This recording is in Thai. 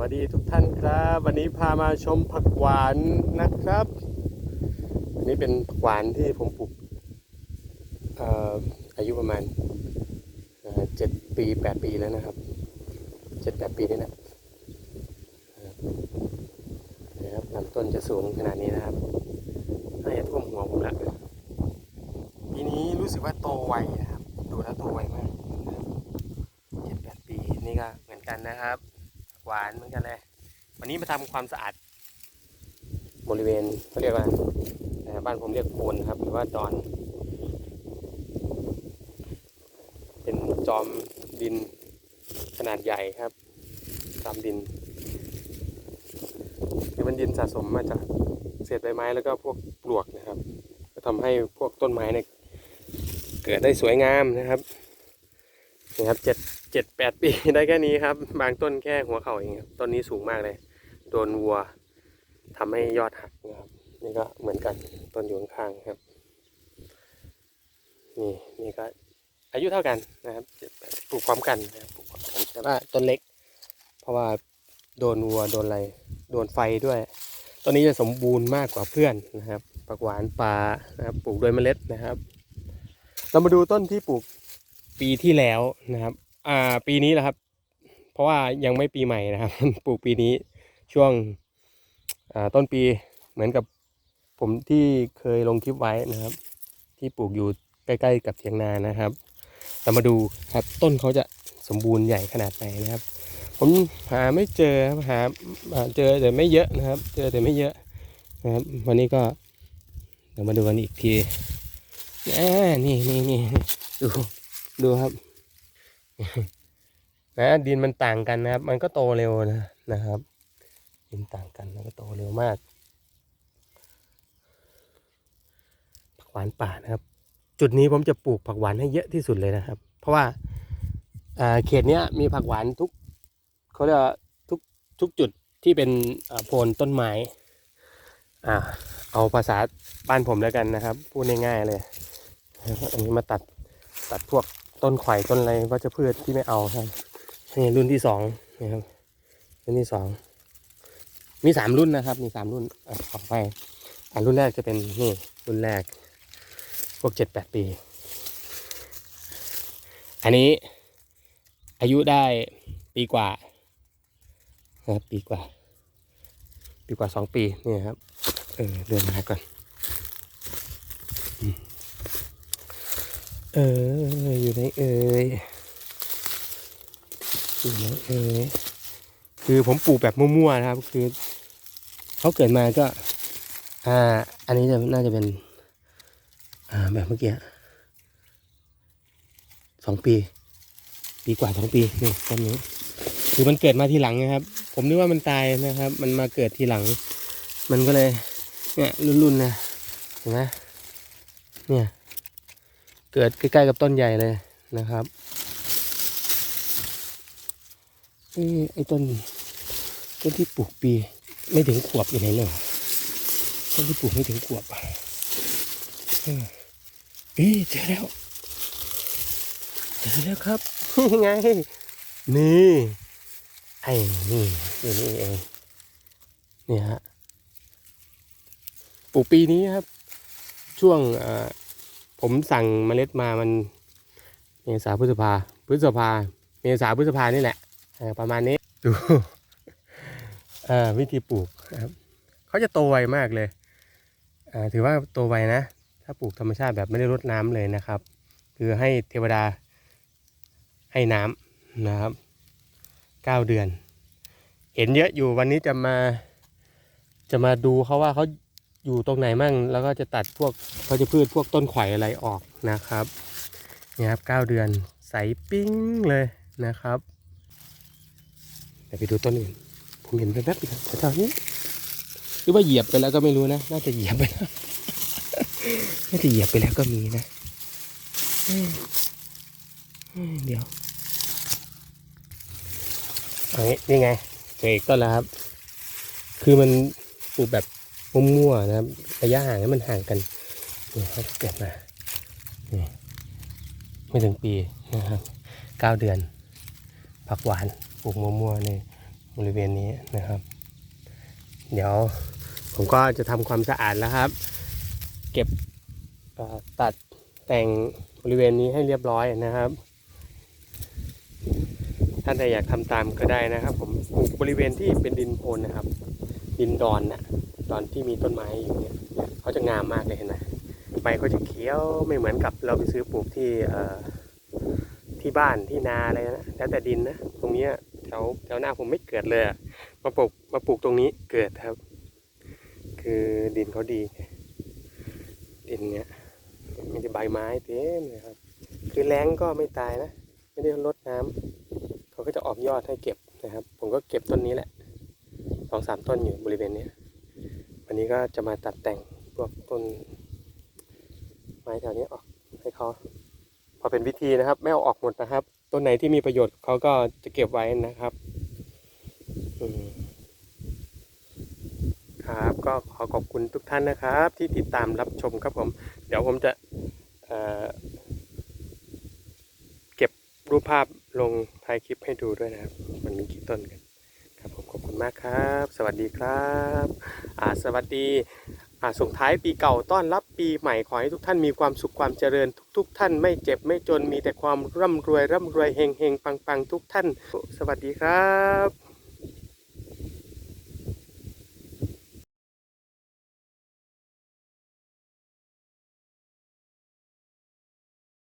วัสดีทุกท่านครับ วันนี้พามาชมผักหวานนะครับ อันนี้เป็นผักหวานที่ผมปลูกเอ่อายุประมาณเจ็ดปีแปดปีแล้วนะครับเจ็ดแปดปีนี่นะนะครับลำต้นจะสูงขนาดนี้นะครับน่าจะท่วมหัวผมละปีนี้รู้สึกว่าโตไวนะครับ ดูแล้วโตไวมากเจ็ดแปดปีนี่ก็เหมือนกันนะครับ หวานเหมือนกันเลย วันนี้มาทำความสะอาด บริเวณเขาเรียกว่าบ้านผมเรียกโพนครับ หรือว่าดอน เป็นจอมดินขนาดใหญ่ครับจอมดินคือมันดินสะสมมาจากเศษใบไม้แล้วก็พวกปลวกนะครับ ก็ทำให้พวกต้นไม้เนี่ยเกิดได้สวยงามนะครับ นะครับเจ็ดเจ็ดแปดปีได้แค่นี้ครับ บางต้นแค่หัวเข่าเองครับต้นนี้สูงมากเลย โดนวัวทำให้ยอดหักนะครับนี่ก็เหมือนกันต้นอยู่ข้างครับ นี่นี่ก็อายุเท่ากันนะครับปลูกพร้อมกันนะครับปลูกพร้อมกันแต่ว่าต้นเล็ก เพราะว่าโดนวัวโดนอะไรโดนไฟด้วยต้นนี้จะสมบูรณ์มากกว่าเพื่อนนะครับผักหวานป่านะครับปลูกโดยเมล็ดนะครับ เรามาดูต้นที่ปลูก ปีที่แล้วนะครับ อ่า ปีนี้แหละครับ เพราะว่ายังไม่ปีใหม่นะครับ ปลูกปีนี้ช่วงอ่าต้นปีเหมือนกับผมที่เคยลงคลิปไว้นะครับ ที่ปลูกอยู่ใกล้ๆกับเถียงนานะครับ เรามาดูครับต้นเขาจะสมบูรณ์ใหญ่ขนาดไหนนะครับ ผมหาไม่เจอครับหาเจอแต่ไม่เยอะนะครับ เจอแต่ไม่เยอะนะครับ วันนี้ก็เดี๋ยวมาดูกันอีกทีอ่นี่นี่นี่ดู ดูครับนะดินมันต่างกันนะครับ มันก็โตเร็วนะนะครับ ดินต่างกันมันก็โตเร็วมากผักหวานป่านะครับ จุดนี้ผมจะปลูกผักหวานให้เยอะที่สุดเลยนะครับ เพราะว่าอ่าเขตเนี้ยมีผักหวานทุกเขาเรียกทุกทุกจุดที่เป็นโพนต้นไม้อ่าเอาภาษาบ้านผมแล้วกันนะครับ พูดง่ายๆเลยอันนี้มาตัดตัดพวก ต้นไข่ต้นอะไรวัชพืชที่ไม่เอาครับนี่รุ่นที่สองนะครับรุ่นที่สองมีสามรุ่นนะครับ มีสามรุ่นอะขอไปอ่ารุ่นแรกจะเป็นนี่รุ่นแรก พวกเจ็ดแปดปี อันนี้อายุได้ปีกว่านะครับปีกว่า ปีกว่าสองปีนี่ครับเออเดินมาก่อนเออ อยู่ไหนเอ่ยอยู่ไหนเอ่ยคือผมปลูกแบบมั่วๆนะครับ คือเขาเกิดมาก็ อ่า อันนี้จะน่าจะเป็น อ่า แบบเมื่อกี้สองปี ปีกว่าสองปีนี่ต้นนี้คือมันเกิดมาทีหลังนะครับ ผมนึกว่ามันตายนะครับ มันมาเกิดทีหลัง มันก็เลย เนี่ยรุ่นๆนะเห็นไหมเนี่ย เกิดใกล้ๆกับต้นใหญ่เลยนะครับเอ้ไอ้ต้นต้นที่ปลูกปีไม่ถึงขวบอยู่ไหนเนาะต้นที่ปลูกไม่ถึงขวบอะเอ้เจอแล้วเจอแล้วครับยังไง นี่ไอ้นี่นี่นี่เองนี่ฮะปลูกปีนี้ครับ ช่วงอ่อ ผมสั่งเมล็ดมามันเมษาพฤษภาพฤษภาเมษาพฤษภานี่แหละเออประมาณนี้ดูเอ่อวิธีปลูกนะครับเขาจะโตไวมากเลยอ่าถือว่าโตไวนะ ถ้าปลูกธรรมชาติแบบไม่ได้รดน้ำเลยนะครับ คือให้เทวดาให้น้ำนะครับเก้าเดือน เห็นเยอะอยู่วันนี้จะมาจะมาดูเขาว่าเขา อยู่ตรงไหนมั่ง แล้วก็จะตัดพวกเขาจะพืชพวกต้นไข่อะไรออกนะครับเนี่ยครับเก้าเดือนใสปิ้งเลยนะครับเดี๋ยวไปดูต้นอื่นผมเห็นแป๊บๆอีกแถวนี้หรือว่าเหยียบไปแล้วก็ไม่รู้นะ น่าจะเหยียบไปแล้วน่าจะเหยียบไปแล้วก็มีนะเอ้ยเอ้ยเดี๋ยวอันนี้นี่ไงเจออีกต้นแล้วครับ คือมันปลูกแบบ มั่วๆนะครับระยะห่างให้มันห่างกันนี่เขาเกิดมานี่ไม่ถึงปีนะครับเก้าเดือน ผักหวานปลูกมั่วๆนี่บริเวณนี้นะครับ เดี๋ยวผมก็จะทำความสะอาดแล้วครับ เก็บตัดแต่งบริเวณนี้ให้เรียบร้อยนะครับท่านใดอยากทำตามก็ได้นะครับ ผมปลูกบริเวณที่เป็นดินโคลนนะครับ ดินดอนนะ ดอนที่มีต้นไม้อยู่เนี่ยเขาจะงามมากเลยเห็นไหมใบเขาจะเขียวไม่เหมือนกับเราไปซื้อปลูกที่เอ่อที่บ้านที่นาอะไรนะแล้วแต่ดินนะตรงเนี้ยแถวแถวหน้าผมไม่เกิดเลยมาปลูกมาปลูกตรงนี้เกิดครับ คือดินเขาดี ดินเนี้ยมีแต่ใบไม้เต็มเลยครับ คือแรงก็ไม่ตายนะไม่ได้ลดน้ำเขาก็จะออกยอดให้เก็บนะครับ ผมก็เก็บต้นนี้แหละสองสามต้นอยู่บริเวณเนี้ย วันนี้ก็จะมาตัดแต่งพวกต้นไม้แถวนี้ออกให้เขาพอเป็นวิธีนะครับ ไม่เอาออกหมดนะครับ ต้นไหนที่มีประโยชน์เขาก็จะเก็บไว้นะครับครับก็ขอขอบคุณทุกท่านนะครับ ที่ติดตามรับชมครับผม เดี๋ยวผมจะเเก็บรูปภาพลงท้ายคลิปให้ดูด้วยนะครับ มันมีกี่ต้นกัน มากครับ สวัสดีครับอ่าสวัสดีอ่าส่งท้ายปีเก่าต้อนรับปีใหม่ขอให้ทุกท่านมีความสุขความเจริญ ทุกๆ ท่านไม่เจ็บไม่จนมีแต่ความร่ำรวยร่ำรวยเฮงเฮงปังปังทุกท่าน สวัสดีครับ